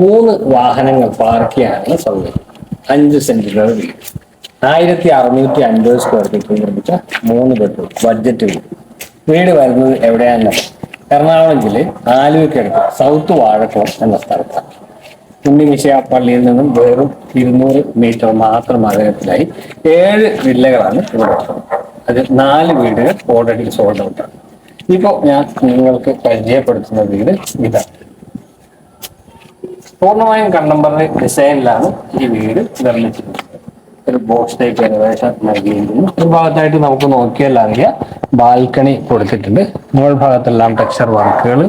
മൂന്ന് വാഹനങ്ങൾ പാർക്ക് ചെയ്യാനുള്ള സൗകര്യം. അഞ്ച് സെന്റിലുള്ള വീട്. ആയിരത്തി അറുന്നൂറ്റി അൻപത് സ്ക്വയർ ഫീറ്റ് നിർമ്മിച്ച മൂന്ന് ബെഡ്റൂം ബഡ്ജറ്റ് വീട്. വീട് വരുന്നത് എവിടെയാണെന്ന് എറണാകുളം ജില്ലയിൽ ആലുവയ്ക്കടുത്ത് സൗത്ത് വാഴക്കുളം എന്ന സ്ഥലത്താണ്. ഉണ്ണിമിശയ പള്ളിയിൽ നിന്നും വെറും ഇരുന്നൂറ് മീറ്റർ മാത്രം അകലത്തിലായി ഏഴ് വില്ലകളാണ് ഇവിടെ അത് നാല് വീടുകൾ ഓൾറെഡി സോൾഡ് ഔട്ടാണ് ഇപ്പോൾ ഞാൻ നിങ്ങൾക്ക് പരിചയപ്പെടുത്തുന്ന വീട് ഇതാണ്. പൂർണമായും കണ്ടംപററി ഡിസൈനിലാണ് ഈ വീട് നിർമ്മിച്ചിട്ടുള്ളത് ഒരു ബോക്സ് ടൈപ്പ് ഏകദേശം നൽകിയിരിക്കുന്നു. ഒരു ഭാഗത്തായിട്ട് നമുക്ക് നോക്കിയാൽ അറിയാം. ബാൽക്കണി കൊടുത്തിട്ടുണ്ട്. മുകൾ ഭാഗത്തെല്ലാം ടെക്സ്ചർ വർക്കുകൾ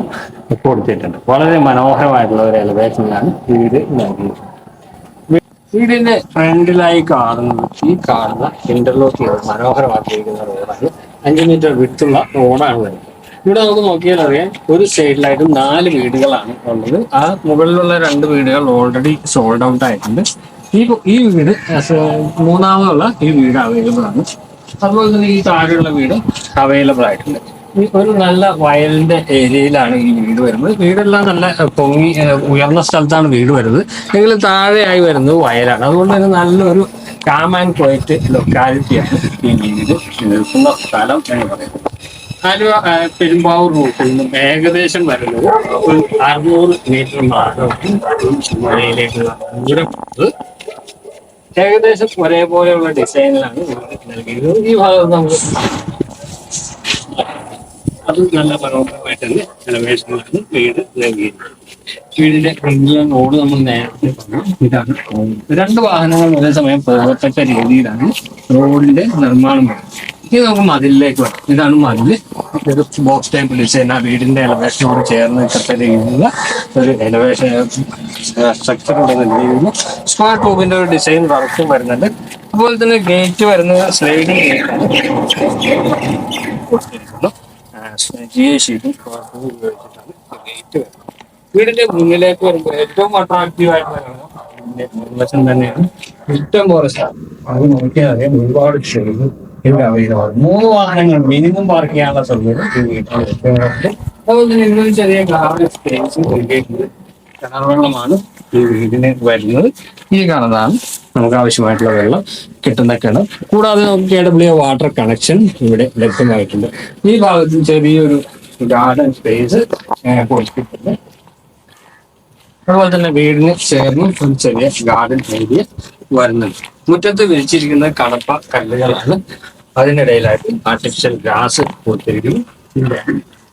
കൊടുത്തിട്ടുണ്ട്. വളരെ മനോഹരമായിട്ടുള്ള ഒരു എലവേഷനിലാണ് വീട് നൽകിയിരിക്കുന്നത് വീടിന്റെ ഫ്രണ്ടിലായി കാണുന്നത് ഈ കാണുന്ന ഇന്റർലോക്ക് ചെയ്ത് മനോഹരമാക്കിയിരിക്കുന്ന റോഡാണ് അഞ്ച് മീറ്റർ വിട്ടുള്ള റോഡാണ് വരുന്നത്. ഇവിടെ നമുക്ക് നോക്കിയാൽ അറിയാം ഒരു സൈഡിലായിട്ട് നാല് വീടുകളാണ് ഉള്ളത്. ആ മുകളിലുള്ള രണ്ട് വീടുകൾ ഓൾറെഡി സോൾഡ് ഔട്ട് ആയിട്ടുണ്ട്. ഈ ഈ വീട് മൂന്നാമതുള്ള ഈ വീട് അവൈലബിൾ ആണ്. അതുപോലെ തന്നെ ഈ താഴെയുള്ള വീട് അവൈലബിൾ ആയിട്ടുണ്ട്. ഒരു നല്ല വയലിന്റെ ഏരിയയിലാണ് ഈ വീട് വരുന്നത്. വീടെല്ലാം നല്ല പൊങ്ങി ഉയർന്ന സ്ഥലത്താണ് വീട് വരുന്നത്. എങ്കിലും താഴെയായി വരുന്നത് വയലാണ് അതുകൊണ്ട് തന്നെ നല്ലൊരു കാം ആൻഡ് ക്വയറ്റ് ലൊക്കാലിറ്റിയാണ് ഈ വീട്. നിൽക്കുന്ന സ്ഥലം എന്ന് പറയുന്നത്. ആലുവ പെരുമ്പാവൂർ റൂട്ടിൽ നിന്നും ഏകദേശം വരുന്നത് ഒരു അറുന്നൂറ് മീറ്റർ മാത്രമാണ് മലയിലേക്കുള്ള ദൂരം ഏകദേശം ഒരേപോലെയുള്ള ഡിസൈനിലാണ് നൽകിയത്. ഈ ഭാഗം നമുക്ക് അത് നല്ല മനോഹരമായിട്ട് തന്നെ എലവേഷനിലാണ് വീട് നൽകിയിരിക്കുന്നത്. വീടിന്റെ ഫ്രണ്ടിലെ റോഡ് നമ്മൾ നേരത്തെ പറഞ്ഞു. ഇതാണ് രണ്ട് വാഹനങ്ങൾ ഒരേ സമയം പോകത്തക്ക രീതിയിലാണ് റോഡിന്റെ നിർമ്മാണം വരുന്നത് ഇനി നമുക്ക് മതിലിലേക്ക് വരാം. ഇതാണ് മതിൽ ബോക്സ് ടൈപ്പിൽ ഡിസൈൻ ആ വീടിന്റെ എലവേഷനോട് ചേർന്ന് നിൽക്കത്ത രീതിയിലുള്ള ഒരു എലവേഷൻ ഇവിടെ നൽകിയിരുന്നു സ്ക്വയർ ട്യൂബിന്റെ ഒരു ഡിസൈൻ വർക്കും വരുന്നുണ്ട്. അതുപോലെ തന്നെ ഗേറ്റ് ഗേറ്റ് വരുന്നത്. വീടിന്റെ മുന്നിലേക്ക് വരുമ്പോൾ ഏറ്റവും അട്രാക്റ്റീവ് ആയിട്ടുള്ള മുൻവശം തന്നെയാണ്. പോലെ സ്ഥലം അത് നോക്കിയാൽ അറിയാം ഒരുപാട് ഷെയ്ഡ് ഇവിടെ അവൈലബിൾ മൂന്ന് വാഹനങ്ങൾ മിനിമം പാർക്ക് ചെയ്യാനുള്ള സൗകര്യം ഈ അതുപോലെ തന്നെ ചെറിയ ഗാർഡൻ സ്പേസ് ഈ വീടിന് വരുന്നത്. ഈ കാണുന്നതാണ്. നമുക്ക് ആവശ്യമായിട്ടുള്ള വെള്ളം കിട്ടുന്ന കിണർ കൂടാതെ നമുക്ക് കെ ഡബ്ല്യു വാട്ടർ കണക്ഷൻ ഇവിടെ ലഭ്യമായിട്ടുണ്ട്. ഈ ഭാഗത്ത് ചെറിയൊരു ഗാർഡൻ സ്പേസ് കൊടുത്തിട്ടുണ്ട്. അതുപോലെ തന്നെ വീടിന് ചേർന്ന് ഒരു ചെറിയ ഗാർഡൻ ഏരിയ വരുന്നുണ്ട്. മുറ്റത്ത് വിരിച്ചിരിക്കുന്ന കടപ്പ കല്ലുകളാണ് അതിനിടയിലായിട്ട് ആർട്ടിഫിഷ്യൽ ഗ്രാസ് കൊടുത്തിരിക്കുന്നു ഇവിടെ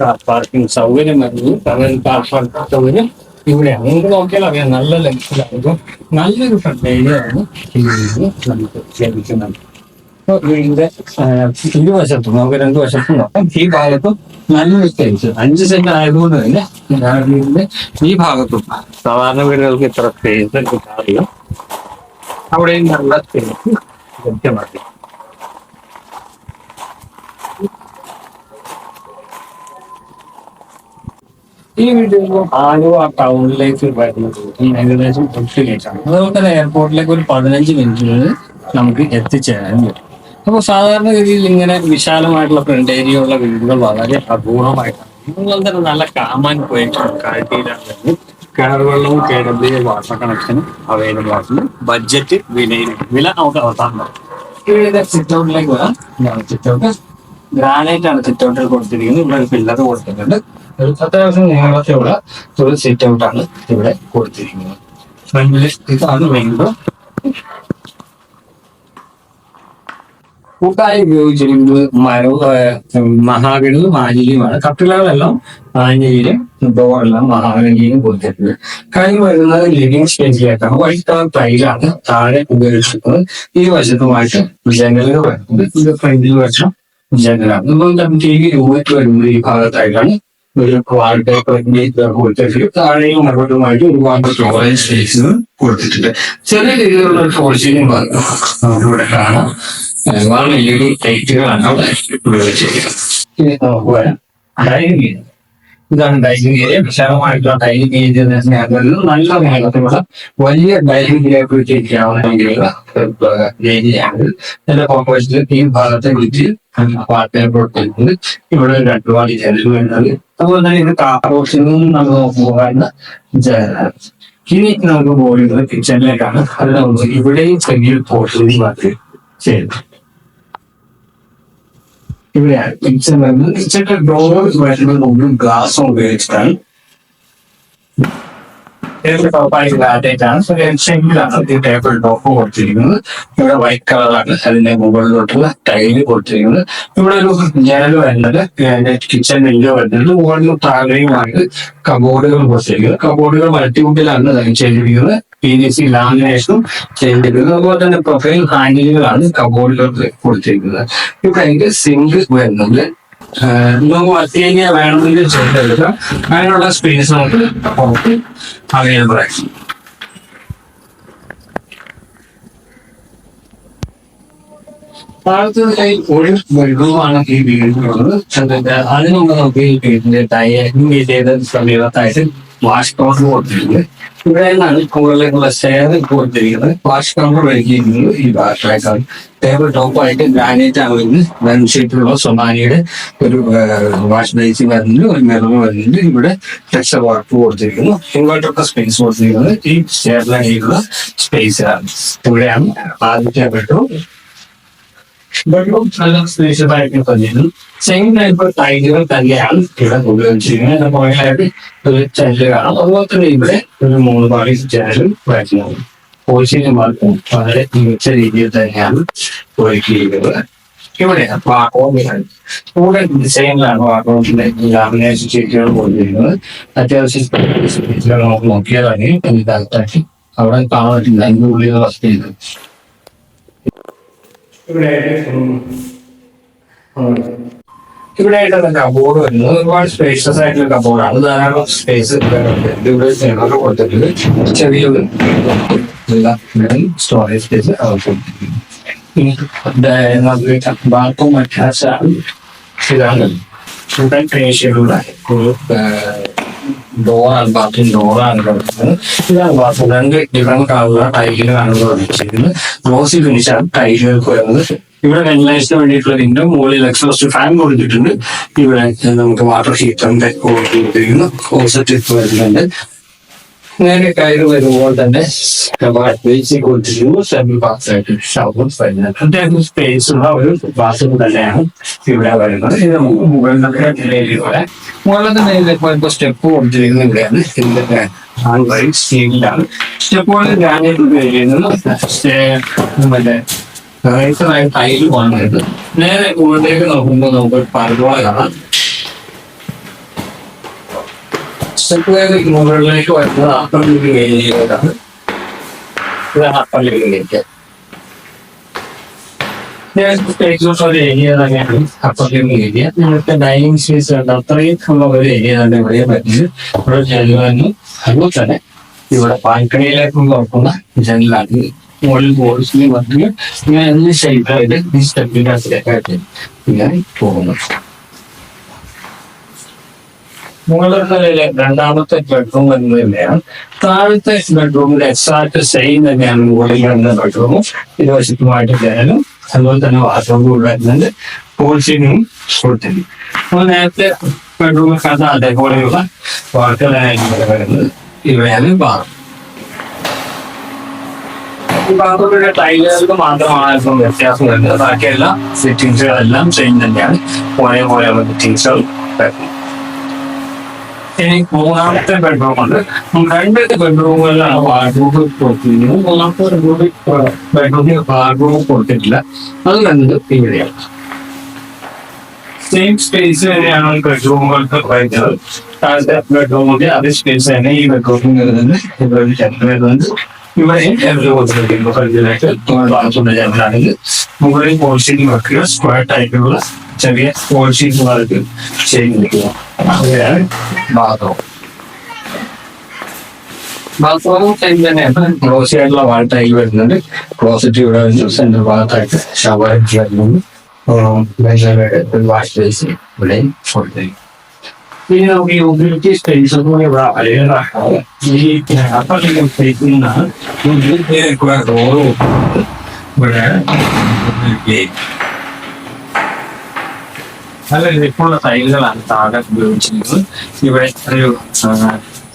കാർ പാർക്കിംഗ് സൗകര്യം വരുന്നു. കാരണം കാർ പാർക്കിംഗ് സൗകര്യം ഇവിടെയാണ്. നിങ്ങൾക്ക് നോക്കിയാൽ അറിയാം. നല്ല ലെങ്സിലാകുമ്പോൾ നല്ലൊരു ഫ്രണ്ട് ഏരിയ ആണ് ഈ വീടിന് നമുക്ക് ലഭിക്കുന്നത്. വീടിന്റെ ഇരുവശത്തും നമുക്ക് രണ്ടു വശത്തും നോക്കാം. ഈ ഭാഗത്തും നല്ലൊരു സ്പേസ് അഞ്ച് സെന്റ് ആയതുകൊണ്ട് തന്നെ വീടിന്റെ ഈ ഭാഗത്തും സാധാരണ വീടുകൾക്ക് ഇത്ര സ്പേസ് കിട്ടാറില്ല. അവിടെയും നല്ല സ്പേസ് ലഭ്യമാക്കി. ഈ വീട്ടിൽ ആലുവ ടൗണിലേക്ക് വരുന്നത് ഏകദേശം ഒട്ടിലേക്കാണ് അതുപോലെ തന്നെ എയർപോർട്ടിലേക്ക് ഒരു പതിനഞ്ച് മിനിറ്റിനുള്ളിൽ നമുക്ക് എത്തിച്ചേരാൻ പറ്റും. അപ്പോൾ സാധാരണഗതിയിൽ ഇങ്ങനെ വിശാലമായിട്ടുള്ള ഫ്രണ്ട് ഏരിയ ഉള്ള വീടുകൾ വളരെ അപൂർവമായിട്ടാണ്. അതുപോലെ തന്നെ നല്ല കാമാൻ പോയിട്ട് കാഴ്ചയിലാണ് കിണർവെള്ളവും കിണർ വെള്ളവും കെ ഡബ്ല്യു വാട്ടർ കണക്ഷനും അവൈലബിൾ ആയിട്ടുണ്ട്. ബഡ്ജറ്റ് വിലയിൽ വില നമുക്ക് അവസാനം ഇവിടെ സിറ്റ് ഔട്ടിലേക്ക് വരാം. സിറ്റൗട്ട് ഗ്രാനൈറ്റ് ആണ് സിറ്റൗട്ടിൽ കൊടുത്തിരിക്കുന്നത്. ഇവിടെ ഒരു പില്ലർ കൊടുത്തിട്ടുണ്ട്. ഒരു അത്യാവശ്യം നീളത്തിലുള്ള ഒരു സിറ്റ് ആണ് ഇവിടെ കൊടുത്തിരിക്കുന്നത്. ഫ്രണ്ടിൽ ഇതാണ് വിൻഡോ കൂട്ടായി ഉപയോഗിച്ചിരിക്കുന്നത് മരവ് മഹാഗണിയും മാലിന്യമാണ് കട്ടിലകളെല്ലാം മാലിന്യയിലും ഡോറെല്ലാം മഹാഗണിയും കൊടുത്തിട്ടുണ്ട് കഴിഞ്ഞ് വരുന്നത് ലിവിംഗ് സ്പേസിലേക്കാണ് കളർ ടൈലാണ് താഴെ ഉപയോഗിച്ചിരിക്കുന്നത്. ഈ വശത്തുമായിട്ട് ജനലുകൾ വരുന്നത്. ഇത് ഫ്രണ്ടിൽ വശം ജനലാണ്. തന്നെ ടി വി യൂണിറ്റ് വരുന്നത് ഈ ഭാഗത്തായിട്ടാണ് ഒരു കൊടുത്തിട്ട് താഴെയും മറുപടിയുമായിട്ട് ഒരുപാട് സ്റ്റോറേജ് സ്പേസ് കൊടുത്തിട്ടുണ്ട്. ചെറിയ രീതിയിലുള്ള ഒരു ഫോർ സീലിംഗ് വർക്ക് നമുക്ക് ഇവിടെ കാണാം. വളരെ എൽ ഇ ഡി ലൈറ്റുകളാണ് അവിടെ ഉപയോഗിച്ചിരിക്കുന്നത് ഇതാണ് ഡൈനിങ് ഏരിയ വിശാലമായിട്ടുള്ള ഡൈനിങ് ഏരിയ നല്ല നീളത്തിലുള്ള വലിയ ഡൈനിങ് ഏരിയ ഉപയോഗിച്ചിരിക്കാവുന്ന ഏരിയയാണ് ഇതിന്റെ ഓപ്പോസിറ്റ് ഈ ഭാഗത്തെ വിളിച്ച് പാർട്ടി കൊടുത്തിട്ടുണ്ട്. ഇവിടെ രണ്ട് പാടി വരുന്നത് അതുപോലെ തന്നെ ഇത് നിന്ന് നമ്മൾ നോക്കുമ്പോൾ ജനലാണ് ഇനി നമുക്ക് പോകുന്നത് കിച്ചണിലേക്കാണ്. അത് നമുക്ക് ഇവിടെയും ചെറിയൊരു പോർഷൻ മാറ്റി ചെയ്യുന്നു ഇവിടെയാണ് കിച്ചൺ വരുന്നത്. കിച്ചണിന്റെ ഡോർ വരുന്നത് മുഴുവൻ ഗ്ലാസ് ഉപയോഗിച്ചിട്ടാണ് ടേബിൾ ടോപ്പ് കൊടുത്തിരിക്കുന്നത്. ഇവിടെ വൈറ്റ് കളറാണ് അതിന്റെ മുകളിലോട്ടുള്ള ടൈൽ കൊടുത്തിരിക്കുന്നത്. ഇവിടെ ഒരു ജനൽ വരുന്നത് കിച്ചൺ വിൻഡോ വരുന്നത്. മുകളിലും താഴെയുമായിട്ട് കബോർഡുകൾ കൊടുത്തിരിക്കുന്നത്. കബോർഡുകൾ മൾട്ടിവുഡിലാണ് ചെയ്തിരിക്കുന്നത്. പി വി സി ലാമിനേഷനും ചെയ്തിരിക്കുന്നത്. അതുപോലെ തന്നെ പ്രൊഫൈൽ ഹാൻഡിലുകളാണ് കബോർഡുകൾ കൊടുത്തിരിക്കുന്നത്. ഇവിടെ അതിന്റെ സിങ്ക് വരുന്നുണ്ട് നമുക്ക് വർക്ക് വേണമെങ്കിൽ ചെയ്തെടുക്കാം അതിനുള്ള സ്പേസ് നമുക്ക് അവൈലബിൾ ആയി ഭാരതത്തിലായി ഒരു ബെഡ്റൂമാണ് ഈ വീടിനുള്ളത്. അതിനുള്ള നമുക്ക് ഈ വീടിന്റെ ഡൈനിങ് ചെയ്ത സമീപത്തായിട്ട് വാഷ് കൗണ്ടർ കൊടുത്തിരിക്കുന്നത്. ഇവിടെ നിന്നാണ് കൂടുതലുള്ള ഷെയർ കൊടുത്തിരിക്കുന്നത്. വാഷ് കൗണ്ടർ ഒരുക്കിയിരിക്കുന്നത് ഈ ഭാഷയായിട്ടാണ് ടേബിൾ ടോപ്പായിട്ട് ഗ്രാനൈറ്റ് വൺ ഷീറ്റിലുള്ള സൊമാനിയുടെ ഒരു വാഷ് ബേസിൻ വരുന്നുണ്ട്. ഒരു മിറർ വരുന്നുണ്ട്. ഇവിടെ ടെക്സ്റ്റർ വർക്ക് കൊടുത്തിരിക്കുന്നു. ഇൻവേർട്ടറൊക്കെ സ്പേസ് കൊടുത്തിരിക്കുന്നത് ഈ സ്റ്റെയറിലുള്ള സ്പേസ് ആണ്. ഇവിടെയാണ് ആദ്യത്തെ ബെഡ്റൂം ബെഡ്റൂം നല്ല സ്പേഷ്യസ് ആയിട്ട് തന്നെയാണ്. സെയിം ടൈപ്പ് ടൈലുകൾ തന്നെയാണ് ഇവിടെ ഉപയോഗിച്ചിരിക്കുന്നത് മുകളിലായിട്ട് ഒരു ചെല്ല് കാണാം. അതുപോലെ തന്നെ ഇവിടെ ഒരു മൂന്ന് പാടി ജനലും വരുന്നത് പോളിസീനും വർക്കും വളരെ മികച്ച രീതിയിൽ തന്നെയാണ് ഒരുക്കിയിരിക്കുന്നത്. ഇവിടെ വാക്കോമിലാണ് കൂടെ ഡിസൈനിലാണ് വാക്കോമിന്റെ ലാമിനേഷൻ ഷീറ്റുകൾ കൊടുത്തിരിക്കുന്നത്. അത്യാവശ്യം നമുക്ക് നോക്കിയാൽ തന്നെ അവിടെ കാണാൻ പറ്റില്ല അതിന്റെ ഉള്ളിൽ വസ്തു ചെയ്തത് ഇവിടെ ഇവിടെ ആയിട്ടാണ് കബോർഡ് വരുന്നത് ഒരുപാട് സ്പേഷ്യസ് ആയിട്ടുള്ള കബോർഡാണ് ധാരാളം സ്പേസ് ഇവിടെ ജനറൽ കൊടുത്തിട്ടുണ്ട് ചെറിയൊരു സ്റ്റോറേജ് സ്പേസ് ബാത്റൂം അറ്റാച്ച് ആണ് ഇതാണ് ഇവിടെ ക്രിയേഷനുള്ള ഒരു ഡോറാണ് ബാത്റൂം ഡോർ ആണ് കിടക്കുന്നത് ഇതാണ് ബാത്റൂം രണ്ട് ഡിഫറെന്റ് കളറുള്ള ടൈലുകളാണ് ഇവിടെ വെച്ചിരിക്കുന്നത് ഗ്ലോസി ഫിനിഷാണ് ടൈലുകൾക്ക് വരുന്നത് ഇവിടെ വെന്റിലേഷന് വേണ്ടിയിട്ടുള്ള വിൻഡോ മുകളിൽ എക്സോസ്റ്റ് ഫാൻ കൊടുത്തിട്ടുണ്ട് ഇവിടെ നമുക്ക് വാട്ടർ ഹീറ്ററിന്റെ കൊടുത്തിരിക്കുന്നു കോസറ്റ് വരുന്നുണ്ട് നേരെ കയറി വരുമ്പോൾ തന്നെ സ്പേസ് ഉള്ള ഒരു ബാത്റൂം തന്നെയാണ് ഇവിടെ വരുന്നത്. ഇത് നമുക്ക് മുകളിലൊക്കെ നിലയിലൂടെ മുകളിലത്തെ നിലയിലേക്ക് വരുമ്പോൾ സ്റ്റെപ്പ് കൊടുത്തിരിക്കുന്നത് ഇവിടെയാണ്. ഇതിന്റെ ഹാൻഡ് സ്റ്റീലിലാണ് സ്റ്റെപ്പുകൾ ഗ്രാനൈറ്റ് ഉപയോഗിക്കുന്നത് മറ്റേ റൈസറായ ടൈൽ വന്നത് നേരെ മുകളിലേക്ക് നോക്കുമ്പോൾ നമുക്ക് പരലോള കാണാം. സ്റ്റെപ്പുകളിലേക്ക് മുകളിലേക്ക് വരുന്നത് അപ്പർ ലിവിംഗ് ഏരിയയിലേക്കാണ് ഇത് അപ്പർ ലിവിംഗ് ഏരിയ നിങ്ങൾക്ക് ഡൈനിങ് സ്പേസ് ഉണ്ട് അത്രയും ഉള്ള ഒരു ഏരിയ തന്നെ ഇവിടെ പറ്റിയത് ഇവിടെ ജനലും അതുപോലെ തന്നെ ഇവിടെ ബാൽക്കണിയിലേക്ക് തുറക്കുന്ന ജനലാണ് മുകളിൽ ബോൾസിൽ വന്നിട്ട് ഇങ്ങനെ ഷേപ്പായിട്ട് ഈ സ്റ്റെപ്പിന്റെ അതിലേക്കായിട്ട് ഇങ്ങനെ പോകുന്നു മുകളിലെ രണ്ടാമത്തെ ബെഡ്റൂം എന്ന് തന്നെയാണ് താഴത്തെ ബെഡ്റൂമിന്റെ എക്സാക്ട് സെയിം തന്നെയാണ് മുകളിൽ വരുന്ന ബെഡ്റൂമും ഇരുവശത്തുമായിട്ട് ജനലും അതുപോലെ തന്നെ ബാത്റൂം കൂടി വരുന്നുണ്ട്. പോൾസിനും കൊടുത്തിട്ടുണ്ട് അപ്പോൾ നേരത്തെ ബെഡ്റൂമിൽ കഥ അതേപോലെയുള്ള വാർത്തകളായിരുന്നു വരുന്നത്. ഇവയാണ് ബാത്റൂം ബാത്റൂമിന്റെ ടൈലുകൾക്ക് മാത്രമാണ് വ്യത്യാസം വരുന്നത്. ബാക്കിയെല്ലാം ഫിറ്റിങ്സുകളെല്ലാം സെയിം തന്നെയാണ്. ഒരേപോലെയുള്ള ഫിറ്റിങ്സുകൾ വരുന്നത്. ഇനി മൂന്നാമത്തെ ബെഡ്റൂം ഉണ്ട്. രണ്ട് ബെഡ്റൂമുകളിലാണ് വാർഡ്രോബ് കൊടുത്തിരിക്കുന്നത്. മൂന്നാമത്തെ ബെഡ്റൂമിൽ വാർഡ്രോബ് കൊടുത്തിട്ടില്ല. അത് രണ്ട് ഇവിടെയാണ് സെയിം സ്പേസ് തന്നെയാണ് ഈ ബെഡ്റൂമുകൾക്ക് വരുന്നത് താഴത്തെ ബെഡ്റൂമിന്റെ അതേ സ്പേസ് തന്നെ ഈ ബെഡ്റൂമിൽ വരുന്നത് ഇവിടെ ഒരു ജനൽ വരുന്നുണ്ട് ഇവിടെ ജനൽ കൊടുത്തിരിക്കുന്നു ഫ്രണ്ടിലായിട്ട് ബാത്റൂമിന്റെ ജനലാണെങ്കിൽ മുകളിൽ പോളിഷിംഗ് വെക്കുക. സ്ക്വയർ ടൈപ്പിലുള്ള ചെറിയ പോളിഷിംഗ് വർക്ക് ചെയ്തിരിക്കുക. അവിടെയാണ് ബാത്റൂം. ബാത്റൂം ടൈം തന്നെയാണ് ക്ലോസ് ആയിട്ടുള്ള വാൾ ടൈൽ വരുന്നുണ്ട്. ക്ലോസറ്റ് ഇവിടെ വരുന്നു സെന്റർ ഭാഗത്തായിട്ട് ഷവർ വരുന്നുണ്ട്. വാഷ് ബേസ് ഇവിടെ കൊടുത്തിരിക്കും പിന്നെ നമുക്ക് ഈ യൂട്ടിലിറ്റി സ്പേസ് ഒന്നും ഇവിടെ അവൈലബിൾ ഈ അപ്പുറത്തേക്ക് സ്പേസിൽ നിന്നാണ് ഡോറ് ഇവിടെ നല്ല ഗ്രിപ്പുള്ള ടൈലുകളാണ് താഴെ ഉപയോഗിച്ചിരിക്കുന്നത്. ഇവിടെ ഒരു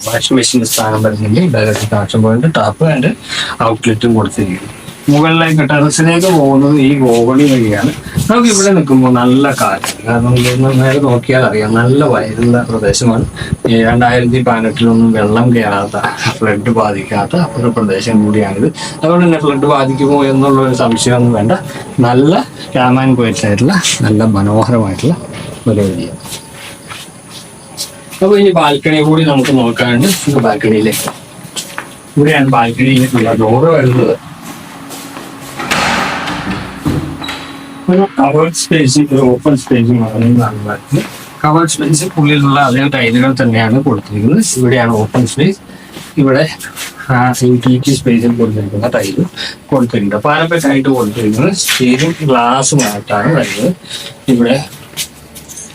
വാഷിംഗ് മെഷീന്റെ സ്ഥാനം വരുന്നുണ്ട്. Direct connection point tap and ഔട്ട്ലെറ്റും കൊടുത്തിരിക്കുന്നു. മുകളിലേക്ക് ടെറസിലേക്ക് പോകുന്നത് ഈ ഗോവണി വഴിയാണ്. നമുക്ക് ഇവിടെ നിൽക്കുമ്പോൾ നല്ല കാറ്റ്. കാരണം നേരെ നോക്കിയാൽ അറിയാം നല്ല വയലുള്ള പ്രദേശമാണ്. ഈ രണ്ടായിരത്തി പതിനെട്ടിലൊന്നും വെള്ളം കയറാത്ത ഫ്ലഡ് ബാധിക്കാത്ത ഒരു പ്രദേശം കൂടിയാണിത്. അതുകൊണ്ട് തന്നെ ഫ്ലഡ് ബാധിക്കുമോ എന്നുള്ള ഒരു സംശയമൊന്നും വേണ്ട. നല്ല രാമാൻ പോയിട്ടായിട്ടുള്ള നല്ല മനോഹരമായിട്ടുള്ള ഒരു ഏരിയ. അപ്പൊ ഇനി ബാൽക്കണി കൂടി നമുക്ക് നോക്കാനുണ്ട്. നമുക്ക് ബാൽക്കണിയിലേക്ക്. ഇവിടെയാണ് ബാൽക്കണിയിലേക്കുള്ള ഡോറ് വരുന്നത്. കവേർഡ് സ്പേസ് ഒരു ഓപ്പൺ സ്പേസും ആണ് സ്പേസ് ഉള്ളിലുള്ള അതേ ടൈലുകൾ തന്നെയാണ് കൊടുത്തിരിക്കുന്നത്. ഇവിടെയാണ് ഓപ്പൺ സ്പേസ് ഇവിടെ ടി സ്പേസിൽ കൊടുത്തിരിക്കുന്ന ടൈൽ കൊടുത്തിട്ടുണ്ട്. പാരമ്പര്യമായിട്ട് കൊടുത്തിരിക്കുന്നത് സ്റ്റീലും ഗ്ലാസുമായിട്ടാണ് വരുന്നത്. ഇവിടെ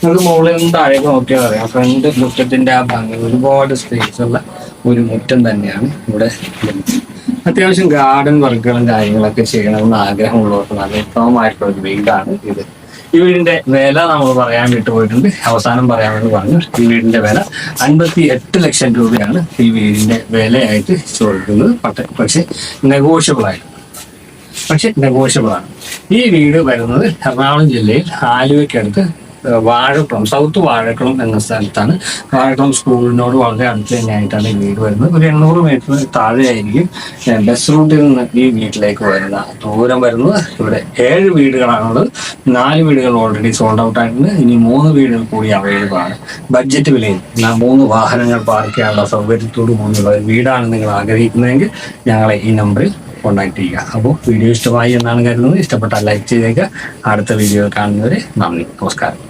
നമുക്ക് മുകളിൽ നിന്ന് താഴേക്ക് നോക്കിയാൽ അറിയാം. ഫ്രണ്ട് മുറ്റത്തിന്റെ ആ ഭംഗി ഒരുപാട് സ്പേസ് ഉള്ള ഒരു മുറ്റം തന്നെയാണ് ഇവിടെ. അത്യാവശ്യം ഗാർഡൻ വർക്കുകളും കാര്യങ്ങളൊക്കെ ചെയ്യണമെന്ന് ആഗ്രഹമുള്ളവർക്ക് നല്ല ഉത്തമമായിട്ടുള്ള ഒരു വീടാണ് ഇത്. ഈ വീടിന്റെ വില നമ്മൾ പറയാൻ വിട്ടുപോയിട്ടുണ്ട്. അവസാനം പറയാമെന്ന് പറഞ്ഞു. ഈ വീടിന്റെ വില അൻപത്തി എട്ട് ലക്ഷം രൂപയാണ് ഈ വീടിന്റെ വിലയായിട്ട് ചോദിക്കുന്നത്. പക്ഷേ പക്ഷെ നെഗോഷ്യബിൾ ആയിട്ട്. പക്ഷെ നെഗോഷ്യബിൾ ആണ്. ഈ വീട് വരുന്നത് എറണാകുളം ജില്ലയിൽ ആലുവയ്ക്കടുത്ത് വാഴക്കുളം സൗത്ത് വാഴക്കുളം എന്ന സ്ഥലത്താണ്. വാഴക്കുളം സ്കൂളിനോട് വളരെ അടുത്ത് തന്നെയായിട്ടാണ് ഈ വീട് വരുന്നത്. ഒരു എണ്ണൂറ് മീറ്റർ താഴെയായിരിക്കും ബസ് റൂട്ടിൽ നിന്ന് ഈ വീട്ടിലേക്ക് വരുന്ന ദൂരം വരുന്നത്. ഇവിടെ ഏഴ് വീടുകളാണുള്ളത്. നാല് വീടുകൾ ഓൾറെഡി സോൾഡ് ഔട്ട് ആയിട്ടുണ്ട്. ഇനി മൂന്ന് വീടുകൾ കൂടി അവൈലബിൾ ആണ്. ബഡ്ജറ്റ് വിലയിൽ മൂന്ന് വാഹനങ്ങൾ പാർക്ക് ചെയ്യാനുള്ള സൗകര്യത്തോടു കൂടിയുള്ള ഒരു വീടാണ് നിങ്ങൾ ആഗ്രഹിക്കുന്നതെങ്കിൽ ഞങ്ങളെ ഈ നമ്പറിൽ കോൺടാക്ട് ചെയ്യുക. അപ്പോൾ വീഡിയോ ഇഷ്ടമായി എന്നാണ് കരുതുന്നത്. ഇഷ്ടപ്പെട്ടാൽ ലൈക്ക് ചെയ്തേക്കുക. അടുത്ത വീഡിയോ കാണുന്നവരെ നന്ദി. നമസ്കാരം.